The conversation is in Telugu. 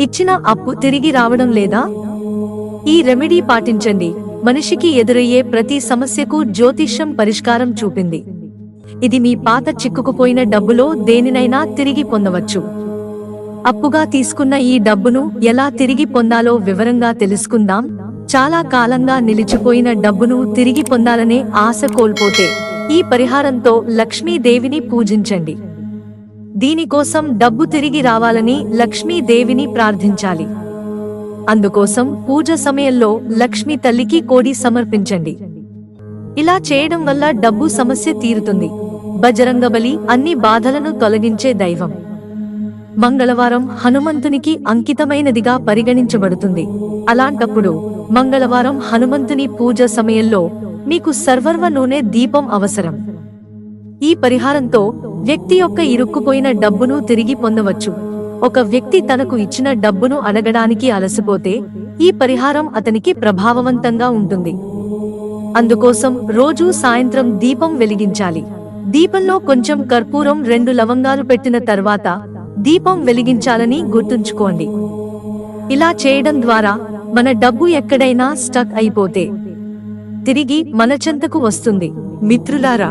ఇచ్చిన అప్పు తిరిగి రావడం లేదా? ఈ రెమెడీ పాటించండి. మనిషికి ఎదురయ్యే ప్రతి సమస్యకు జ్యోతిష్యం పరిష్కారం చూపింది. ఇది మీ పాత చిక్కుకుపోయిన డబ్బులో దేనినైనా తిరిగి పొందవచ్చు. అప్పుగా తీసుకున్న ఈ డబ్బును ఎలా తిరిగి పొందాలో వివరంగా తెలుసుకుందాం. చాలా కాలంగా నిలిచిపోయిన డబ్బును తిరిగి పొందాలనే ఆశ కోల్పోతే ఈ పరిహారంతో లక్ష్మీదేవిని పూజించండి. దీనికోసం డబ్బు తిరిగి రావాలని లక్ష్మీదేవిని ప్రార్థించాలి. అందుకోసం పూజ సమయంలో లక్ష్మీ తల్లికి కోడి సమర్పించండి. ఇలా చేయడం వల్ల డబ్బు సమస్య తీరుతుంది. బజరంగబలి అన్ని బాధలను తొలగించే దైవం. మంగళవారం హనుమంతునికి అంకితమైనదిగా పరిగణించబడుతుంది. అలాంటప్పుడు మంగళవారం హనుమంతుని పూజ సమయంలో మీకు సర్వర్వ నూనె దీపం అవసరం. ఈ పరిహారంతో వ్యక్తి యొక్క ఇరుక్కుపోయిన డబ్బును తిరిగి పొందవచ్చు. ఒక వ్యక్తి తనకు ఇచ్చిన డబ్బును అడగడానికి అలసిపోతే ఈ పరిహారం అతనికి ప్రభావవంతంగా ఉంటుంది. అందుకోసం రోజూ సాయంత్రం దీపం వెలిగించాలి. దీపంలో కొంచెం కర్పూరం రెండు లవంగాలు పెట్టిన తర్వాత దీపం వెలిగించాలని గుర్తుంచుకోండి. ఇలా చేయడం ద్వారా మన డబ్బు ఎక్కడైనా స్టక్ అయిపోతే తిరిగి మన చెంతకు వస్తుంది. మిత్రులారా